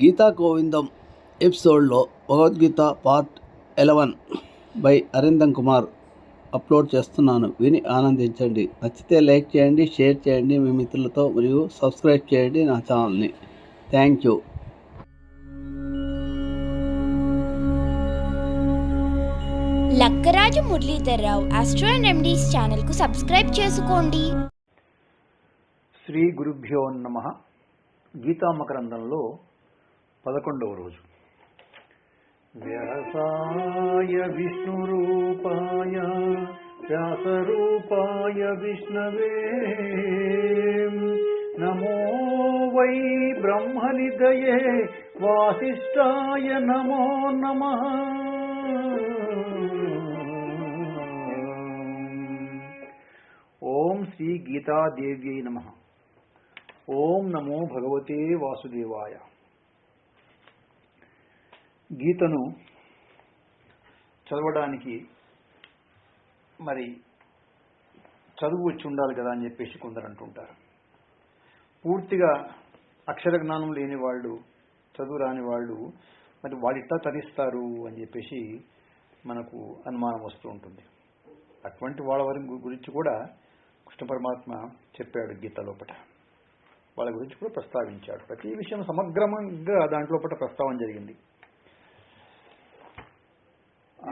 గీతా గోవిందం ఎపిసోడ్లో Bhagavad Gita part eleven by Arindam Kumar upload చేస్తున్నాను. విని ఆనందించండి. నచ్చితే లైక్ చేయండి షేర్ చేయండి. మీ మిత్రులతో మరియు సబ్స్క్రైబ్ చేయండి నా ఛానల్ని. Thank you. Lakkaraju Muralidhar Rao astro remedies ఛానల్కు సబ్స్క్రైబ్ చేసుకోండి. శ్రీ గురుభ్యో నమ. గీతామకరందంలో పదకొండవ రోజు. వ్యాసాయ విష్ణురూపాయ వ్యాసరూపాయ విష్ణవే. నమో వై బ్రహ్మనిదయే వాసిష్టాయ నమో నమ. ఓం శ్రీ గీతాదేవ్యై నమ. ఓం నమో భగవతే వాసుదేవాయ. గీతను చదవడానికి మరి చదువు వచ్చి ఉండాలి కదా అని చెప్పేసి కొందరు అంటుంటారు. పూర్తిగా అక్షర జ్ఞానం లేని వాళ్ళు చదువు రాని వాళ్ళు మరి వాడిట్టా తరిస్తారు అని చెప్పేసి మనకు అనుమానం వస్తూ ఉంటుంది. అటువంటి వాళ్ళ వారి గురించి కూడా కృష్ణ పరమాత్మ చెప్పాడు గీత లోపట. వాళ్ళ గురించి కూడా ప్రస్తావించాడు. ప్రతి విషయం సమగ్రంగా దాంట్లో ప్రస్తావన జరిగింది.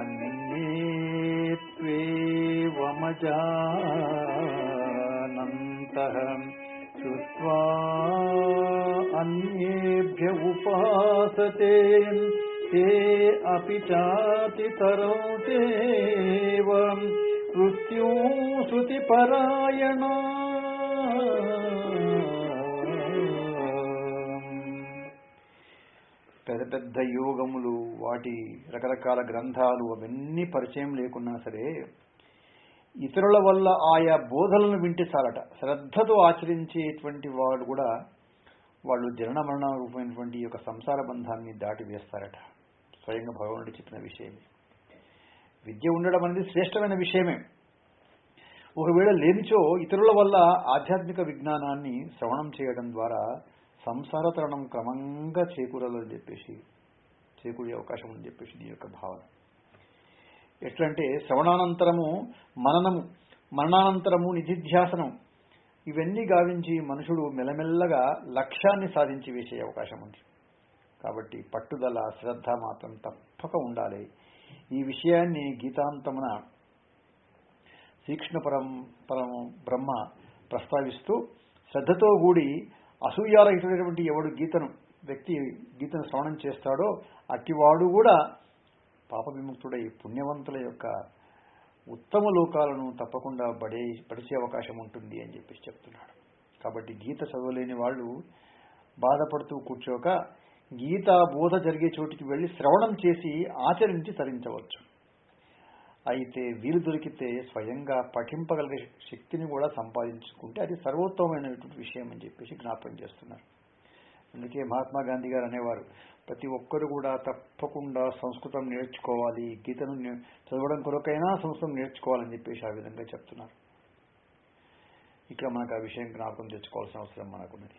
अन्ये त्वेवमजानन्तः श्रुत्वा अन्येभ्य उपासते ते अपि चातितरोते एवम् श्रुतिपरायणा పెద్ద పెద్ద యోగములు వాటి రకరకాల గ్రంథాలు అవన్నీ పరిచయం లేకున్నా సరే ఇతరుల వల్ల ఆయా బోధనలను వింటే చాలట శ్రద్ధతో ఆచరించేటువంటి వాడు కూడా వాళ్ళు జనన మరణ రూపమైనటువంటి యొక్క సంసార బంధాన్ని దాటి వేస్తారట. స్వయంగా భగవానుడు చెప్పిన విషయమే. విద్య ఉండడం అనేది శ్రేష్టమైన విషయమే. ఒకవేళ లేనిచో ఇతరుల వల్ల ఆధ్యాత్మిక విజ్ఞానాన్ని శ్రవణం చేయడం ద్వారా సంసార తరణం క్రమంగా చేకూరాలని చెప్పేసి చేకూరే అవకాశం అని చెప్పేసి నీ యొక్క భావన. ఎట్లంటే శ్రవణానంతరము మననము మరణానంతరము నిధిధ్యాసనం ఇవన్నీ గావించి మనుషుడు మెల్లమెల్లగా లక్ష్యాన్ని సాధించి వేసే అవకాశం ఉంది. కాబట్టి పట్టుదల శ్రద్ధ మాత్రం తప్పక ఉండాలి. ఈ విషయాన్ని గీతాంతమున శ్రీకృష్ణ పరం పరం బ్రహ్మ ప్రస్తావిస్తూ శ్రద్ధతో కూడి అసూయారహితుడైనటువంటి ఎవడు గీతను వ్యక్తి గీతను శ్రవణం చేస్తాడో అట్టివాడు కూడా పాప విముక్తుడై పుణ్యవంతుల యొక్క ఉత్తమ లోకాలను తప్పకుండా పడే పడిచే అవకాశం ఉంటుంది అని చెప్పేసి చెప్తున్నాడు. కాబట్టి గీత చదవలేని వాళ్ళు బాధపడుతూ కూర్చోక గీత బోధ జరిగే చోటికి వెళ్ళి శ్రవణం చేసి ఆచరించి తరించవచ్చు. అయితే వీలు దొరికితే స్వయంగా పఠింపగలిగే శక్తిని కూడా సంపాదించుకుంటే అది సర్వోత్తమైనటువంటి విషయం అని చెప్పేసి జ్ఞాపకం చేస్తున్నారు. అందుకే మహాత్మా గాంధీ గారు అనేవారు ప్రతి ఒక్కరు కూడా తప్పకుండా సంస్కృతం నేర్చుకోవాలి గీతను నే- చదవడం కొరకైనా సంస్కృతం నేర్చుకోవాలని చెప్పేసి ఆ విధంగా చెప్తున్నారు. ఇక్కడ మనకు ఆ విషయం జ్ఞాపకం తెచ్చుకోవాల్సిన అవసరం మనకున్నది.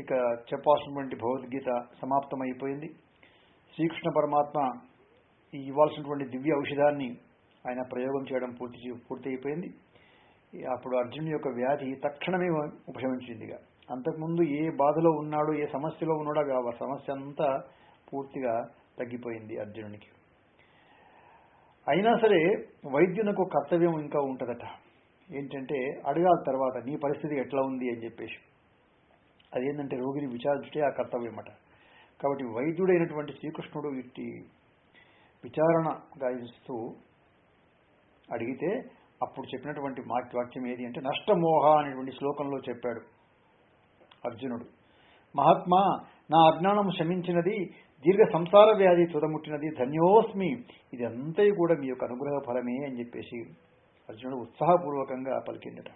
ఇక చెప్పాల్సినటువంటి భగవద్గీత సమాప్తమైపోయింది. శ్రీకృష్ణ పరమాత్మ ఈ ఇవ్వాల్సినటువంటి దివ్య ఔషధాన్ని ఆయన ప్రయోగం చేయడం పూర్తి పూర్తయిపోయింది. అప్పుడు అర్జునుడి యొక్క వ్యాధి తక్షణమే ఉపశమించిందిగా అంతకుముందు ఏ బాధలో ఉన్నాడో ఏ సమస్యలో ఉన్నాడో ఆ సమస్య అంతా పూర్తిగా తగ్గిపోయింది అర్జునునికి. అయినా సరే వైద్యునకు కర్తవ్యం ఇంకా ఉంటుందట. ఏంటంటే అడగాలి తర్వాత నీ పరిస్థితి ఎట్లా ఉంది అని చెప్పేసి. అదేంటంటే రోగిని విచారించుటే ఆ కర్తవ్యం అట కాబట్టి వైద్యుడైనటువంటి శ్రీకృష్ణుడు ఇట్టి విచారణ గాయిస్తూ అడిగితే అప్పుడు చెప్పినటువంటి వాక్యం ఏది అంటే నష్టమోహ అనేటువంటి శ్లోకంలో చెప్పాడు అర్జునుడు. మహాత్మా నా అజ్ఞానం శమించినది దీర్ఘ సంసార వ్యాధి తుదముట్టినది ధన్యోస్మి ఇదంతా కూడా మీ యొక్క అనుగ్రహ ఫలమే అని చెప్పేసి అర్జునుడు ఉత్సాహపూర్వకంగా పలికిందట.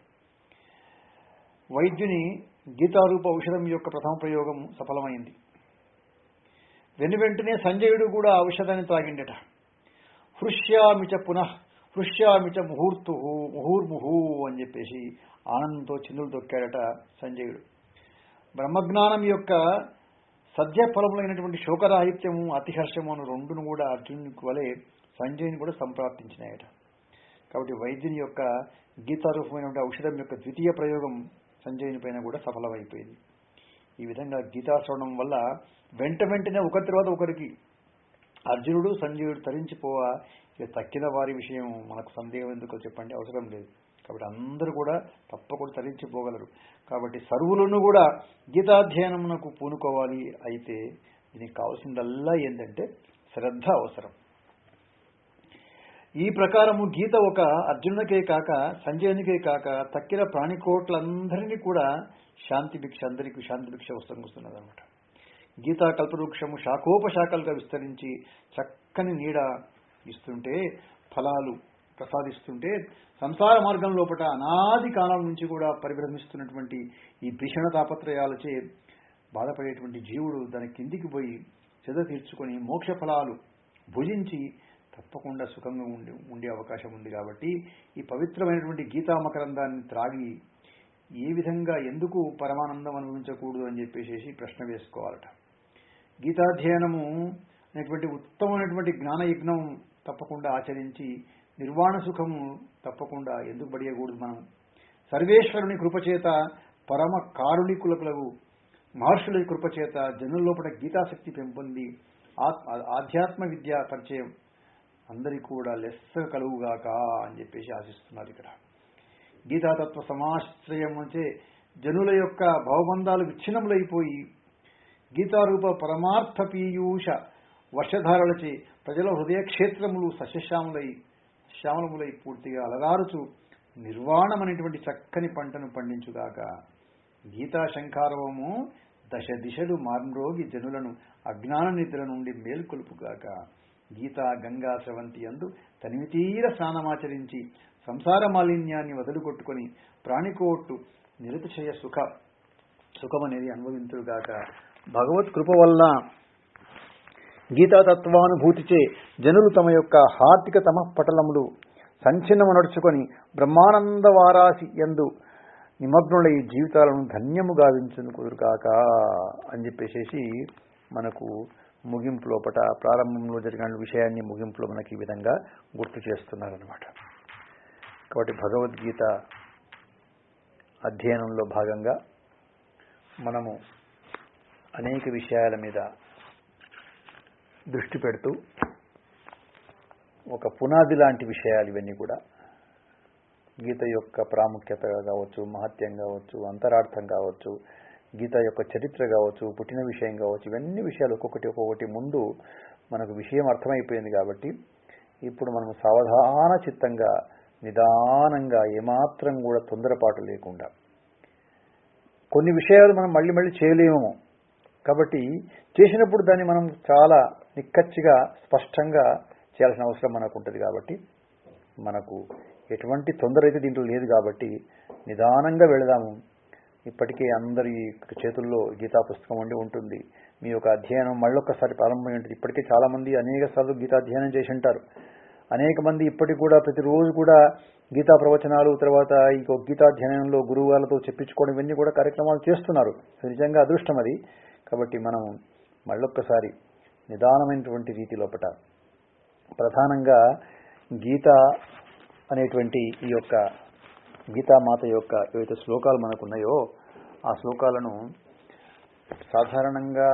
వైద్యుని గీతారూప ఔషధం యొక్క ప్రథమ ప్రయోగం సఫలమైంది. వెను వెంటనే సంజయుడు కూడా ఔషధాన్ని త్రాగిండట. హృష్యామిచ పునః హృష్యామిచ ముహూర్తు ముహూర్ముహు అని చెప్పేసి ఆనందంతో చిందులు తొక్కాడట సంజయుడు. బ్రహ్మజ్ఞానం యొక్క సద్య ఫలములైనటువంటి శోకరాహిత్యము అతిహర్షము అను రెండును కూడా అర్జునునికి వలె సంజయుని కూడా సంప్రాప్తించినాయట. కాబట్టి వైద్యుని యొక్క గీతారూపమైనటువంటి ఔషధం యొక్క ద్వితీయ ప్రయోగం సంజయుని పైన కూడా సఫలమైపోయింది. ఈ విధంగా గీతాశ్రవణం వల్ల వెంట వెంటనే ఒకరి తర్వాత ఒకరికి అర్జునుడు సంజయుడు తరించిపోవా ఇక తక్కిన వారి విషయం మనకు సందేహం ఎందుకు చెప్పండి అవసరం లేదు. కాబట్టి అందరూ కూడా తప్పకుండా తరించిపోగలరు. కాబట్టి సర్వులను కూడా గీతాధ్యయనమునకు పూనుకోవాలి అయితే దీనికి కావాల్సిందల్లా ఏంటంటే శ్రద్ధ అవసరం. ఈ ప్రకారము గీత ఒక అర్జునునికే కాక సంజయునికే కాక తక్కిన ప్రాణికోట్లందరినీ కూడా శాంతి భిక్ష అందరికీ శాంతి భిక్ష వస్తుంది అనమాట గీతా కల్పవృక్షము శాఖోపశాఖలుగా విస్తరించి చక్కని నీడ ఇస్తుంటే ఫలాలు ప్రసాదిస్తుంటే సంసార మార్గం లోపల అనాది కాలం నుంచి కూడా పరిభ్రమిస్తున్నటువంటి ఈ భీషణ తాపత్రయాలచే బాధపడేటువంటి జీవుడు దాని కిందికి పోయి చెద తీర్చుకొని మోక్ష ఫలాలు భుజించి తప్పకుండా సుఖంగా ఉండి ఉండే అవకాశం ఉంది కాబట్టి ఈ పవిత్రమైనటువంటి గీతా మకరందాన్ని త్రాగి ఏ విధంగా ఎందుకు పరమానందం అనుభవించకూడదు అని చెప్పేసి ప్రశ్న వేసుకోవాలట. గీతాధ్యయనము అనేటువంటి ఉత్తమమైనటువంటి జ్ఞాన యజ్ఞం తప్పకుండా ఆచరించి నిర్వాణ సుఖము తప్పకుండా ఎందుకు పడియకూడదు మనం? సర్వేశ్వరుని కృపచేత పరమ కారుణికులకు మహర్షుల కృపచేత జనుల్లోపల గీతాశక్తి పెంపొంది ఆత్- ఆధ్యాత్మ విద్య పరిచయం అందరికీ కూడా లెస్స కలుగుగాక అని చెప్పేసి ఆశిస్తున్నారు ఇక్కడ. గీతాతత్వ సమాశ్రయం అంటే జనుల యొక్క భవబంధాలు విచ్ఛిన్నములైపోయి గీతారూప పరమార్థ పీయూష వర్షధారలచే ప్రజల హృదయ క్షేత్రములు సస్యశ్యాములై శ్యామలములై పూర్తిగా అలరారుచు నిర్వాణమనేటువంటి చక్కని పంటను పండించుగాక. గీతా శంఖారవము దశ దిశలు మార్మ్రోగి జనులను అజ్ఞాన నిద్ర నుండి మేల్కొలుపుగాక. గీతా గంగా స్రవంతి అందు తనివితీర స్నానమాచరించి సంసార మాలిన్యాన్ని వదులుకొట్టుకుని ప్రాణికోట్టు నిరతిశయ సుఖ సుఖమనేది అనుభవింతురుగాక భగవత్ కృప వల్ల గీతాతత్వానుభూతిచే జనులు తమ యొక్క హార్దిక తమ పటలములు సంచినము నడుచుకొని బ్రహ్మానంద వారాసి ఎందు నిమగ్నులై జీవితాలను ధన్యము గావించును కుదురుగాక అని చెప్పేసేసి మనకు ముగింపు లోపట ప్రారంభంలో జరిగిన విషయాన్ని ముగింపులో మనకి ఈ విధంగా గుర్తు చేస్తున్నారనమాట కాబట్టి భగవద్గీత అధ్యయనంలో భాగంగా మనము అనేక విషయాల మీద దృష్టి పెడుతూ ఒక పునాది లాంటి విషయాలు ఇవన్నీ కూడా గీత యొక్క ప్రాముఖ్యత కావచ్చు మహత్యం కావచ్చు అంతరార్థం కావచ్చు గీత యొక్క చరిత్ర కావచ్చు పుట్టిన విషయం కావచ్చు ఇవన్నీ విషయాలు ఒక్కొక్కటి ఒక్కొక్కటి ముందు మనకు విషయం అర్థమైపోయింది కాబట్టి ఇప్పుడు మనం సావధాన చిత్తంగా నిదానంగా ఏమాత్రం కూడా తొందరపాటు లేకుండా కొన్ని విషయాలు మనం మళ్ళీ మళ్ళీ చేయలేము కాబట్టి చేసినప్పుడు దాన్ని మనం చాలా నిక్కచ్చిగా స్పష్టంగా చేయాల్సిన అవసరం మనకు ఉంటుంది కాబట్టి మనకు ఎటువంటి తొందర అయితే దీంట్లో లేదు కాబట్టి నిదానంగా వెళదాము. ఇప్పటికే అందరి చేతుల్లో గీతా పుస్తకం ఉండి ఉంటుంది. మీ యొక్క అధ్యయనం మళ్ళొక్కసారి ప్రారంభమై ఉంటుంది ఇప్పటికే చాలామంది అనేక సార్లు గీతా అధ్యయనం చేసి ఉంటారు. అనేక మంది ఇప్పటికి కూడా ప్రతిరోజు కూడా గీతా ప్రవచనాలు తర్వాత ఈ గీతాధ్యయనంలో గురువు చెప్పించుకోవడం ఇవన్నీ కూడా కార్యక్రమాలు చేస్తున్నారు. నిజంగా అదృష్టం అది. కాబట్టి మనం మళ్ళొక్కసారి నిదానమైనటువంటి రీతి లోపట ప్రధానంగా గీత అనేటువంటి ఈ యొక్క గీతామాత యొక్క ఏవైతే శ్లోకాలు మనకున్నాయో ఆ శ్లోకాలను సాధారణంగా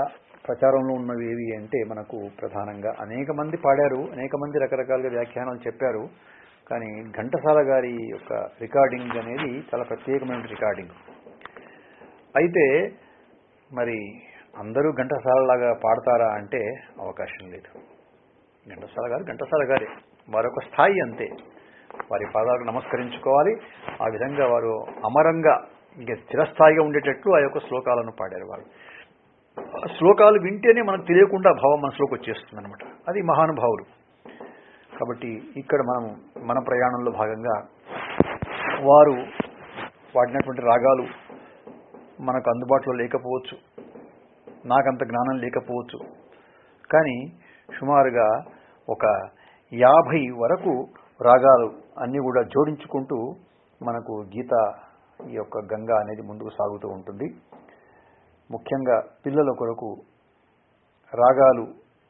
ప్రచారంలో ఉన్నవి ఏవి అంటే మనకు ప్రధానంగా అనేక మంది పాడారు అనేక మంది రకరకాలుగా వ్యాఖ్యానాలు చెప్పారు కానీ ఘంటసాల గారి యొక్క రికార్డింగ్ అనేది చాలా ప్రత్యేకమైన రికార్డింగ్. అయితే మరి అందరూ ఘంటసాలలాగా పాడతారా అంటే అవకాశం లేదు. ఘంటసాల గారు ఘంటసాల గారే. మరొక స్థాయి అంతే. వారి పాదాలకు నమస్కరించుకోవాలి. ఆ విధంగా వారు అమరంగా ఇంక చిరస్థాయిగా ఉండేటట్లు ఆ యొక్క శ్లోకాలను పాడారు వారు ఆ శ్లోకాలు వింటేనే మనకు తెలియకుండా భావం మనసులోకి వచ్చేస్తుంది అనమాట అది మహానుభావులు. కాబట్టి ఇక్కడ మనం మన ప్రయాణంలో భాగంగా వారు వాడినటువంటి రాగాలు మనకు అందుబాటులో లేకపోవచ్చు. నాకంత జ్ఞానం లేకపోవచ్చు. కానీ సుమారుగా ఒక యాభై వరకు రాగాలు అన్నీ కూడా జోడించుకుంటూ మనకు గీత ఈ యొక్క గంగా అనేది ముందుకు సాగుతూ ఉంటుంది. ముఖ్యంగా పిల్లల కొరకు రాగాలు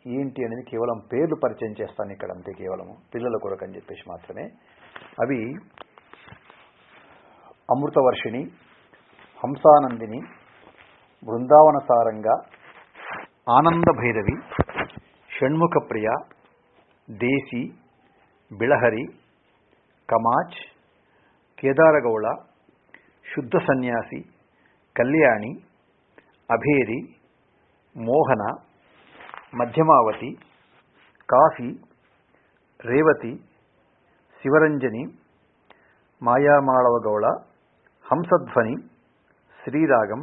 ఏంటి అనేది కేవలం పేర్లు పరిచయం చేస్తాను ఇక్కడ అంతే కేవలము. పిల్లల కొరకు అని చెప్పేసి మాత్రమే. అవి అమృతవర్షిణి హంసానందిని బృందావన సారంగా ఆనంద భైరవి షణ్ముఖ ప్రియ దేశీ బిళహరి కమాచ్ కేదారగౌళ శుద్ధ సన్యాసి కళ్యాణి అభేరి మోహన మధ్యమావతి కాఫీ రేవతి శివరంజని మాయామాళవగౌళ హంసధ్వని శ్రీరాగం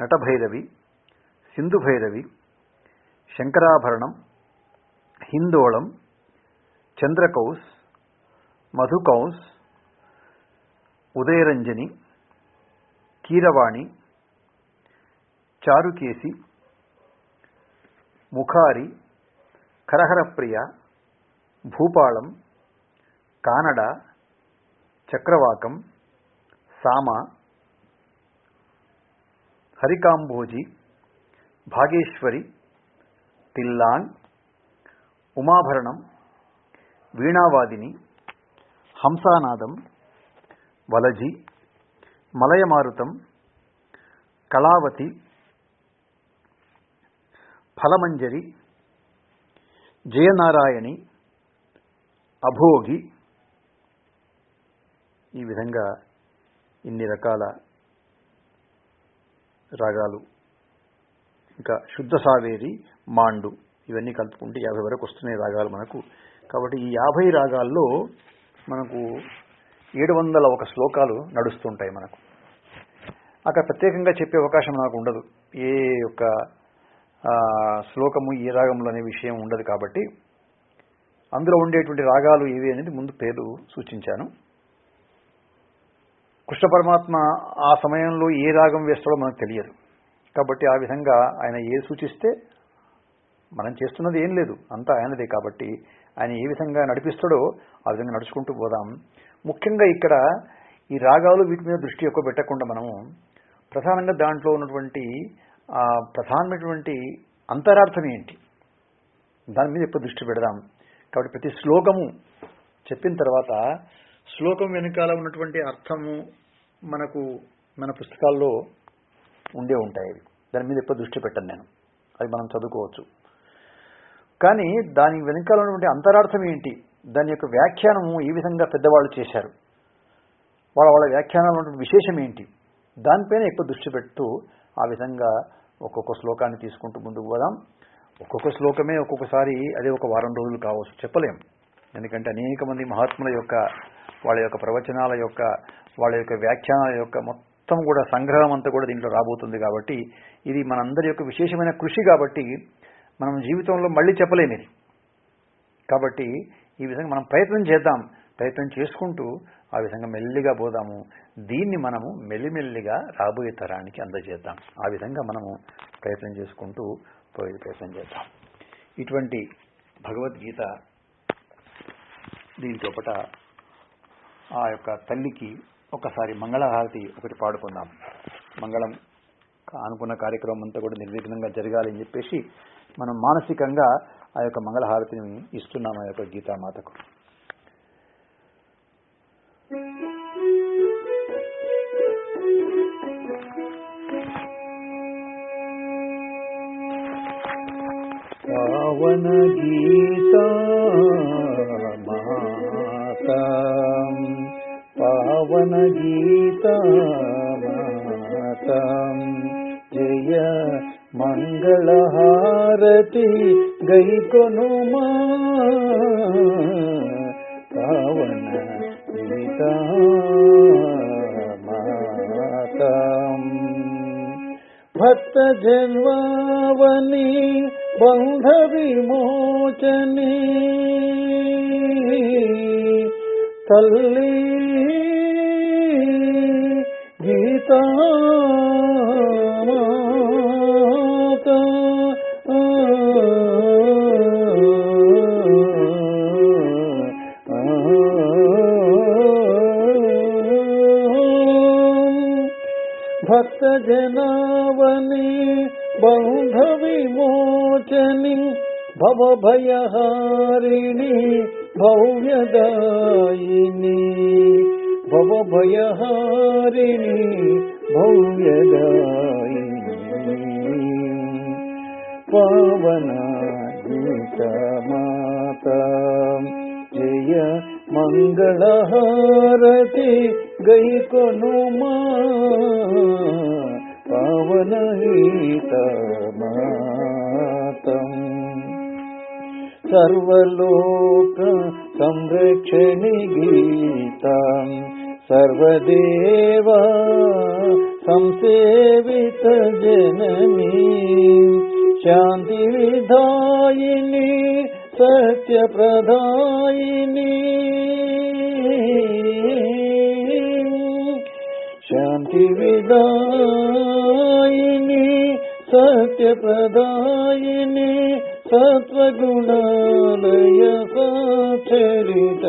నటభైరవి సింధుభైరవి శంకరాభరణం హిందోళం చంద్రకౌస్ మధుకౌస్ ఉదయరంజని కీరవాణి చారుకేసి ముఖారి కరహరప్రియ భూపాళం కానడ చక్రవాకం సామ హరికాంబోజి భాగేశ్వరి తిల్లాంగ్ ఉమాభరణం వీణావాదిని హంసానాదం వలజి మలయమారుతం కళావతి ఫలమంజరి జయనారాయణి అభోగి. ఈ విధంగా ఇన్ని రకాల రాగాలు ఇంకా శుద్ధ సావేరి మాండు ఇవన్నీ కలుపుకుంటే యాభై వరకు వస్తున్నాయి రాగాలు మనకు. కాబట్టి ఈ యాభై రాగాల్లో మనకు ఏడు వందల ఒక శ్లోకాలు నడుస్తుంటాయి మనకు. అక్కడ ప్రత్యేకంగా చెప్పే అవకాశం నాకు ఉండదు. ఏ యొక్క శ్లోకము ఏ రాగములు అనే విషయం ఉండదు కాబట్టి అందులో ఉండేటువంటి రాగాలు ఏవి అనేది ముందు పేరు సూచించాను. కృష్ణ పరమాత్మ ఆ సమయంలో ఏ రాగం వేస్తాడో మనకు తెలియదు. కాబట్టి ఆ విధంగా ఆయన ఏ సూచిస్తే మనం చేస్తున్నది ఏం లేదు అంతా ఆయనదే కాబట్టి ఆయన ఏ విధంగా నడిపిస్తాడో ఆ విధంగా నడుచుకుంటూ పోదాం. ముఖ్యంగా ఇక్కడ ఈ రాగాలు వీటి మీద దృష్టి ఎక్కువ పెట్టకుండా మనము ప్రధానంగా దాంట్లో ఉన్నటువంటి ప్రధానమైనటువంటి అంతరార్థం ఏంటి? దాని మీద ఎక్కువ దృష్టి పెడదాం. కాబట్టి ప్రతి శ్లోకము చెప్పిన తర్వాత శ్లోకం వెనుకాల ఉన్నటువంటి అర్థము మనకు మన పుస్తకాల్లో ఉండే ఉంటాయి అవి. దాని మీద ఎక్కువ దృష్టి పెట్టను నేను. అది మనం చదువుకోవచ్చు. కానీ దాని వెనుకాల ఉన్నటువంటి అంతరార్థం ఏంటి? దాని యొక్క వ్యాఖ్యానము ఏ విధంగా పెద్దవాళ్ళు చేశారు. వాళ్ళ వాళ్ళ వ్యాఖ్యానాలు ఉన్నటువంటి విశేషం ఏంటి? దానిపైన ఎక్కువ దృష్టి పెడుతూ ఆ విధంగా ఒక్కొక్క శ్లోకాన్ని తీసుకుంటూ ముందుకు పోదాం. ఒక్కొక్క శ్లోకమే ఒక్కొక్కసారి అదే ఒక వారం రోజులు కావచ్చు. చెప్పలేం. ఎందుకంటే అనేక మంది మహాత్ముల యొక్క వాళ్ళ యొక్క ప్రవచనాల యొక్క వాళ్ళ యొక్క వ్యాఖ్యానాల యొక్క మొత్తం కూడా సంగ్రహం అంతా కూడా దీంట్లో రాబోతుంది కాబట్టి ఇది మనందరి యొక్క విశేషమైన కృషి కాబట్టి మనం జీవితంలో మళ్ళీ చెప్పలేనిది కాబట్టి ఈ విధంగా మనం ప్రయత్నం చేద్దాం ప్రయత్నం చేసుకుంటూ ఆ విధంగా మెల్లిగా పోదాము. దీన్ని మనము మెల్లిమెల్లిగా రాబోయే తరానికి అందజేద్దాం. ఆ విధంగా మనము ప్రయత్నం చేసుకుంటూ పోయే ప్రయత్నం చేద్దాం. ఇటువంటి భగవద్గీత దీంతోపట ఆ యొక్క తల్లికి ఒకసారి మంగళహారతి ఒకటి పాడుకుందాం. మంగళం అనుకున్న కార్యక్రమం అంతా కూడా నిర్విఘ్నంగా జరగాలి అని చెప్పేసి మనం మానసికంగా ఆ యొక్క మంగళహారతిని ఇస్తున్నాం ఆ యొక్క గీతామాతకు. పావన గీతా गीता मतम् जय मङ्गलहारति गी को नु मा पावन गीता भारतम् भक्त जन्वावनी तल्ली भक्तजनावनि बौन्धविमोचनि भवभयहारिणि भव्यदायिनी भवभयहारी भव्य पावनीतमाता जय मङ्गलहारति गैकनुमा। नु मा सर्वलोक संरक्षणि गीता सर्वदेव संसेवित जननी। शान्तिविधायिनी सत्यप्रदायिनी शान्तिविदायिनी सत्यप्रदायिनी सत्त्वगुणालय सरित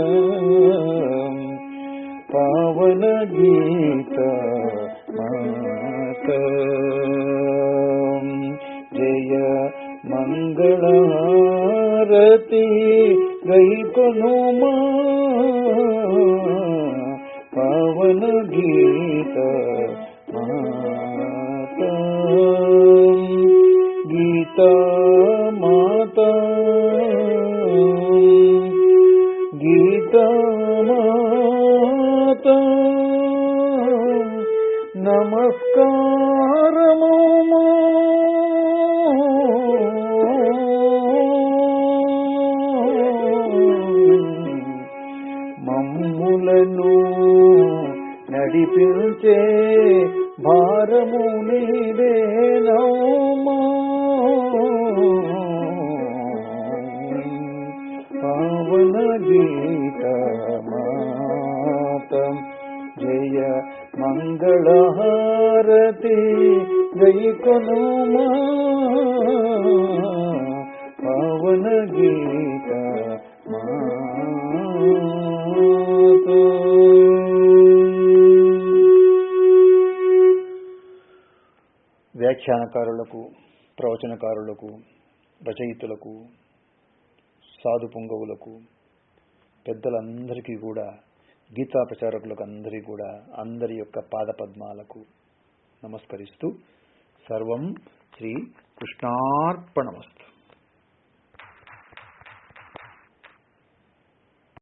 पावन गीत పవన గీత వ్యాఖ్యానకారులకు ప్రవచనకారులకు రచయితలకు సాధు పుంగవులకు పెద్దలందరికీ కూడా గీతా ప్రచారకులకు అందరికీ కూడా అందరి యొక్క పాదపద్మాలకు నమస్కరిస్తూ సర్వం శ్రీ కృష్ణార్పణమస్తు.